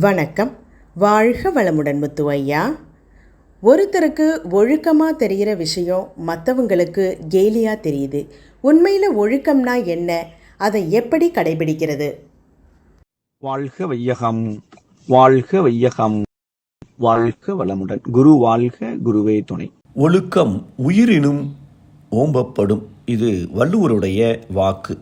வணக்கம். வாழ்க வளமுடன் முத்து ஐயா ஒருத்தருக்கு ஒழுக்கமாக தெரிகிற விஷயம் மற்றவங்களுக்கு கேலியாக தெரியுது. உண்மையில் ஒழுக்கம்னா என்ன? அதை எப்படி கடைபிடிக்கிறது? வாழ்க வையகம் வாழ்க வையகம் வாழ்க வளமுடன். குரு வாழ்க குருவே துணை. ஒழுக்கம் உயிரினும் ஓம்பப்படும். இது வள்ளுவருடைய வாக்கு.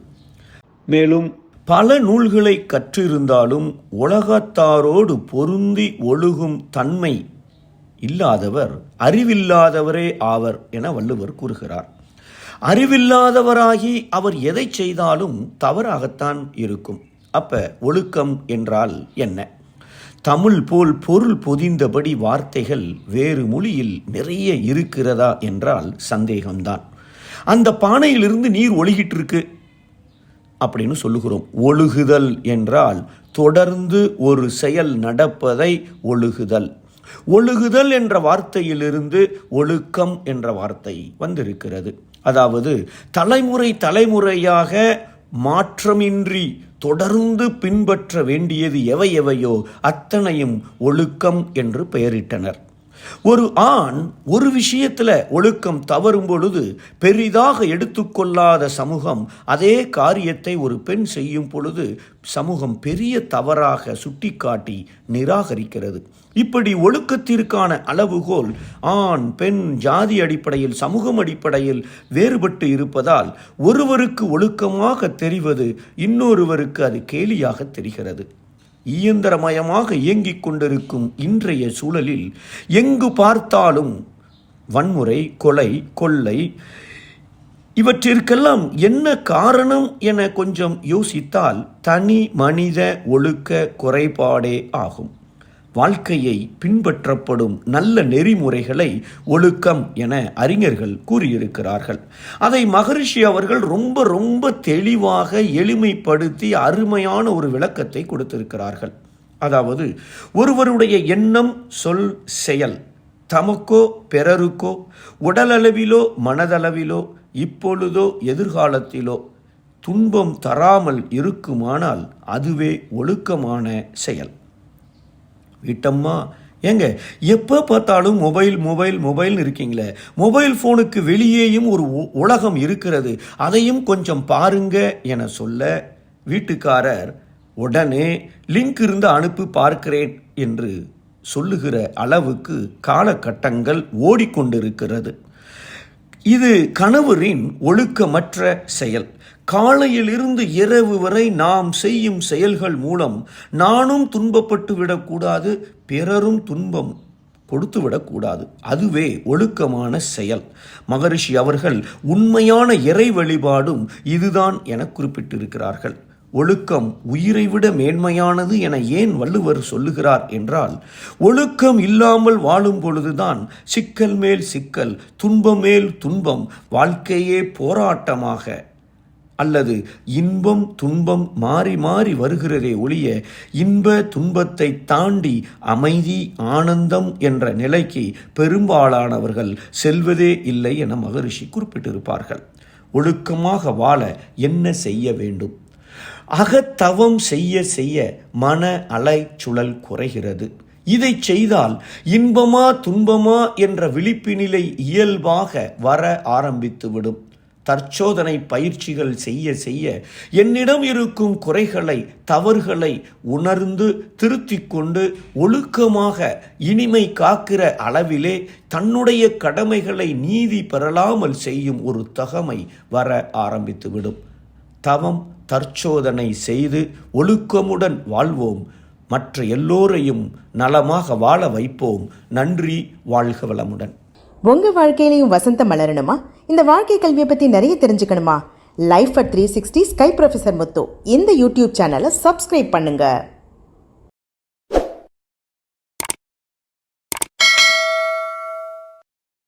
மேலும் பல நூல்களை கற்றிருந்தாலும் உலகத்தாரோடு பொருந்தி ஒழுகும் தன்மை இல்லாதவர் அறிவில்லாதவரே ஆவர் என வள்ளுவர் கூறுகிறார். அறிவில்லாதவராகி அவர் எதை செய்தாலும் தவறாகத்தான் இருக்கும். அப்ப ஒழுக்கம் என்றால் என்ன? தமிழ் போல் பொருள் பொதிந்தபடி வார்த்தைகள் வேறு மொழியில் நிறைய இருக்கிறதா என்றால் சந்தேகம்தான். அந்த பானையிலிருந்து நீர் ஒழுகிட்டு இருக்கு அப்படின்னு சொல்லுகிறோம். ஒழுகுதல் என்றால் தொடர்ந்து ஒரு செயல் நடப்பதை ஒழுகுதல். ஒழுகுதல் என்ற வார்த்தையிலிருந்து ஒழுக்கம் என்ற வார்த்தை வந்திருக்கிறது. அதாவது தலைமுறை தலைமுறையாக மாற்றமின்றி தொடர்ந்து பின்பற்ற வேண்டியது எவை எவையோ அத்தனையும் ஒழுக்கம் என்று பெயரிட்டனர். ஒரு ஆண் ஒரு விஷயத்துல ஒழுக்கம் தவறும் பொழுது பெரிதாக எடுத்துக்கொள்ளாத சமூகம் அதே காரியத்தை ஒரு பெண் செய்யும் பொழுது சமூகம் பெரிய தவறாக சுட்டிக்காட்டி நிராகரிக்கிறது. இப்படி ஒழுக்கத்திற்கான அளவுகோல் ஆண் பெண் ஜாதி அடிப்படையில் சமூகம் அடிப்படையில் வேறுபட்டு இருப்பதால் ஒருவருக்கு ஒழுக்கமாக தெரிவது இன்னொருவருக்கு அது கேலியாக தெரிகிறது. இயந்திரமயமாக இயங்கிக் கொண்டிருக்கும் இன்றைய சூழலில் எங்கு பார்த்தாலும் வன்முறை கொலை கொள்ளை இவற்றிற்கெல்லாம் என்ன காரணம் என கொஞ்சம் யோசித்தால் தனி மனித ஒழுக்க குறைபாடே ஆகும். வாழ்க்கையை பின்பற்றப்படும் நல்ல நெறிமுறைகளை ஒழுக்கம் என அறிஞர்கள் கூறியிருக்கிறார்கள். அதை மகரிஷி அவர்கள் ரொம்ப ரொம்ப தெளிவாக எளிமைப்படுத்தி அருமையான ஒரு விளக்கத்தை கொடுத்திருக்கிறார்கள். அதாவது ஒருவருடைய எண்ணம் சொல் செயல் தமக்கோ பிறருக்கோ உடலளவிலோ மனதளவிலோ இப்பொழுதோ எதிர்காலத்திலோ துன்பம் தராமல் இருக்குமானால் அதுவே ஒழுக்கமான செயல். வீட்டம்மா ஏங்க எப்போ பார்த்தாலும் மொபைல் மொபைல் மொபைல்னு இருக்கீங்களே. மொபைல் ஃபோனுக்கு வெளியேயும் ஒரு உ- உலகம் இருக்கிறது. அதையும் கொஞ்சம் பாருங்க என சொல்ல வீட்டுக்காரர் உடனே லிங்க் இருந்து அனுப்பி பார்க்கிறேன் என்று சொல்லுகிற அளவுக்கு காலகட்டங்கள் ஓடிக்கொண்டிருக்கிறது. இது கணவரின் ஒழுக்கமற்ற செயல். காலையிலிருந்து இரவு வரை நாம் செய்யும் செயல்கள் மூலம் நானும் துன்பப்பட்டு விடக்கூடாது பிறரும் துன்பம் கொடுத்து விடக்கூடாது. அதுவே ஒழுக்கமான செயல். மகரிஷி அவர்கள் உண்மையான இறை வழிபாடும் இதுதான் என குறிப்பிட்டிருக்கிறார்கள். ஒழுக்கம் உயிரை விட மேன்மையானது என ஏன் வள்ளுவர் சொல்லுகிறார் என்றால் ஒழுக்கம் இல்லாமல் வாழும் பொழுதுதான் சிக்கல் மேல் சிக்கல் துன்பம் மேல் துன்பம் வாழ்க்கையே போராட்டமாக அல்லது இன்பம் துன்பம் மாறி மாறி வருகிறதே ஒழிய இன்ப துன்பத்தை தாண்டி அமைதி ஆனந்தம் என்ற நிலைக்கு பெரும்பாலானவர்கள் செல்வதே இல்லை என மகரிஷி குறிப்பிட்டிருப்பார்கள். ஒழுக்கமாக வாழ என்ன செய்ய வேண்டும்? அகத்தவம் செய்ய செய்ய மன அலைச்சுழல் குறைகிறது. இதை செய்தால் இன்பமா துன்பமா என்ற விழிப்பு நிலை இயல்பாக வர ஆரம்பித்துவிடும். தற்சோதனை பயிற்சிகள் செய்ய செய்ய என்னிடம் இருக்கும் குறைகளை தவறுகளை உணர்ந்து திருத்திக் கொண்டு ஒழுக்கமாக இனிமை காக்கிற அளவிலே தன்னுடைய கடமைகளை நீதி பெறலாமல் செய்யும் ஒரு தகமை வர ஆரம்பித்துவிடும். தவம் தற்சோதனை செய்து ஒழுக்கமுடன் வாழ்வோம். மற்ற எல்லோரையும் நலமாக வாழ வைப்போம். நன்றி வாழ்க வளமுடன். உங்கள் வாழ்க்கையிலையும் வசந்தம் மலரணுமா? இந்த வாழ்க்கை கல்வியை பற்றி நிறைய தெரிஞ்சுக்கணுமா? Life at three sixty sky professor Muthu இந்த யூடியூப் சேனலை சப்ஸ்கிரைப் பண்ணுங்கள்